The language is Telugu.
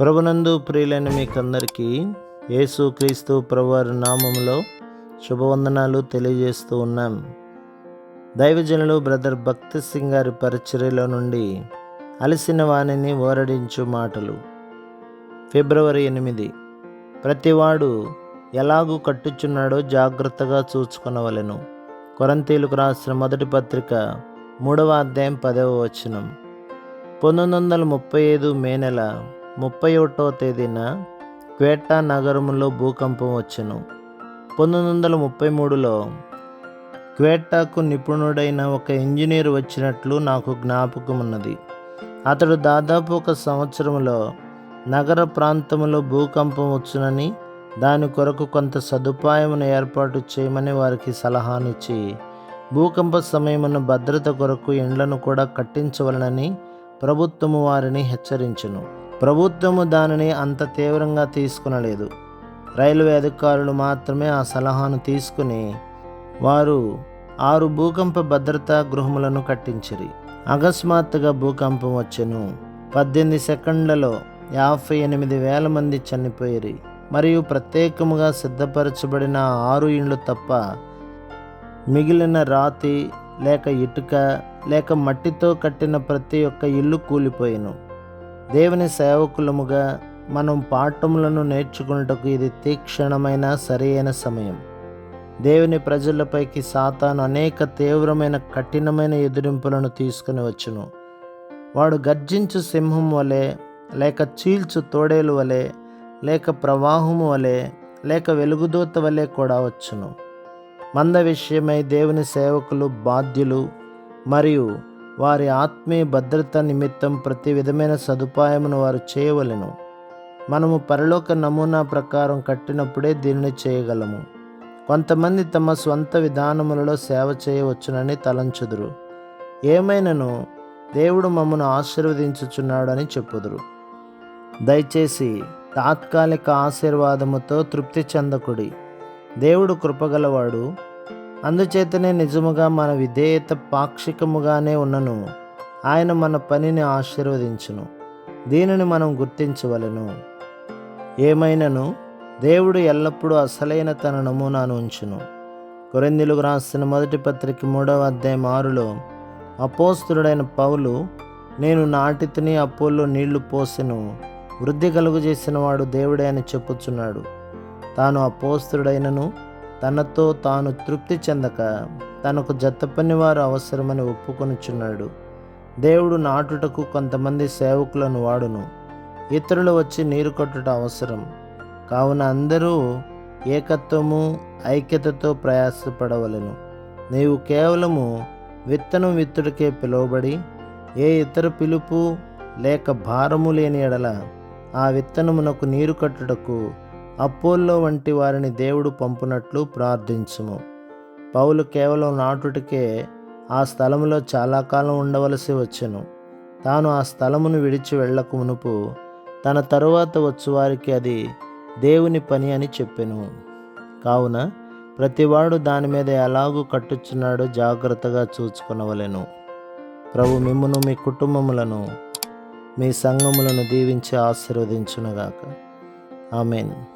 ప్రభునందు ప్రియులైన మీకందరికీ యేసు క్రీస్తు ప్రభువారి నామంలో శుభవందనాలు తెలియజేస్తూ ఉన్నాం. దైవజనులు బ్రదర్ భక్తి సింగ్ గారి పరిచర్యలో నుండి అలసిన వాణిని ఓరడించు మాటలు. ఫిబ్రవరి ఎనిమిది. ప్రతివాడు ఎలాగూ కట్టుచున్నాడో జాగ్రత్తగా చూచుకొనవలెను. కొరంతీలకు రాసిన మొదటి పత్రిక మూడవ అధ్యాయం పదవ వచనం. పంతొమ్మిది వందల ముప్పై ఐదు మే నెల ముప్పై ఒకటో తేదీన క్వేటా నగరంలో భూకంపం వచ్చెను. పంతొమ్మిది వందల ముప్పై మూడులో క్వేటాకు నిపుణుడైన ఒక ఇంజనీర్ వచ్చినట్లు నాకు జ్ఞాపకం ఉన్నది అతడు దాదాపు ఒక సంవత్సరంలో నగర ప్రాంతంలో భూకంపం వచ్చునని దాని కొరకు కొంత సదుపాయమును ఏర్పాటు చేయమని వారికి సలహానిచ్చి భూకంప సమయమున భద్రత కొరకు ఇండ్లను కూడా కట్టించవలనని ప్రభుత్వము వారిని హెచ్చరించును. ప్రభుత్వము దానిని అంత తీవ్రంగా తీసుకునలేదు. రైల్వే అధికారులు మాత్రమే ఆ సలహాను తీసుకుని వారు ఆరు భూకంప భద్రతా గృహములను కట్టించిరి. అకస్మాత్తుగా భూకంపం వచ్చెను. పద్దెనిమిది సెకండ్లలో యాభై ఎనిమిది వేల మంది చనిపోయిరి. మరియు ప్రత్యేకముగా సిద్ధపరచబడిన ఆరు ఇండ్లు తప్ప మిగిలిన రాతి లేక ఇటుక లేక మట్టితో కట్టిన ప్రతి ఒక్క ఇల్లు కూలిపోయిను. దేవుని సేవకులముగా మనం పాఠములను నేర్చుకున్నటకు ఇది తీక్షణమైన సరైన సమయం. దేవుని ప్రజలపైకి సాతాను అనేక తీవ్రమైన కఠినమైన ఎదిరింపులను తీసుకుని వచ్చును. వాడు గర్జించు సింహం వలె లేక చీల్చు తోడేలు వలె లేక ప్రవాహము వలె లేక వెలుగుదూత వలె కూడా వచ్చును. మంద విషయమై దేవుని సేవకులు బాధ్యులు మరియు వారి ఆత్మీయ భద్రత నిమిత్తం ప్రతి విధమైన సదుపాయమును వారు చేయవలెను. మనము పరలోక నమూనా ప్రకారం కట్టినప్పుడే దీనిని చేయగలము. కొంతమంది తమ స్వంత విధానములలో సేవ చేయవచ్చునని తలంచుదురు. ఏమైనను? దేవుడు మమ్మను ఆశీర్వదించుచున్నాడని చెప్పుదురు. దయచేసి తాత్కాలిక ఆశీర్వాదముతో తృప్తి చెందకుడి. దేవుడు కృపగలవాడు. అందుచేతనే నిజముగా మన విధేయత పాక్షికముగానే ఉన్నను. ఆయన మన పనిని ఆశీర్వదించును. దీనిని మనం గుర్తించవలెను. ఏమైనను? దేవుడు ఎల్లప్పుడూ అసలైన తన నమూనాను ఉంచును. కొరిందులకు రాసిన మొదటి పత్రిక మూడవ అధ్యాయం ఆరులో అపోస్తుడైన పౌలు నేను నాటితిని అపోల్లో నీళ్ళు పోసెను. వృద్ధి కలుగు చేసిన వాడు దేవుడే అని చెప్పుచున్నాడు. తాను అపోస్తుడైనను తనతో తాను తృప్తి చెందక తనకు జతపని వారు అవసరమని ఒప్పుకొనుచున్నాడు. దేవుడు నాటుటకు కొంతమంది సేవకులను వాడును. ఇతరులు వచ్చి నీరు కొట్టుట అవసరం. కావున అందరూ ఏకత్వము ఐక్యతతో ప్రయాసపడవలను. నీవు కేవలము విత్తనం విత్తుడికే పిలువబడి ఏ ఇతర పిలుపు లేక భారము లేని ఎడల ఆ విత్తనమునకు నీరు కట్టుటకు అపోల్లో వంటి వారిని దేవుడు పంపునట్లు ప్రార్థించుము. పౌలు కేవలం నాటుటికే ఆ స్థలములో చాలా కాలం ఉండవలసి వచ్చెను. తాను ఆ స్థలమును విడిచి వెళ్ళక మునుపు తన తరువాత వచ్చువారికి అది దేవుని పని అని చెప్పెను. కావున ప్రతివాడు దాని మీద ఎలాగూ కట్టుచున్నాడో జాగ్రత్తగా చూచుకునవలెను. ప్రభు మిమ్మును మీ కుటుంబములను మీ సంఘములను దీవించి ఆశీర్వదించునుగాక. ఆమెను.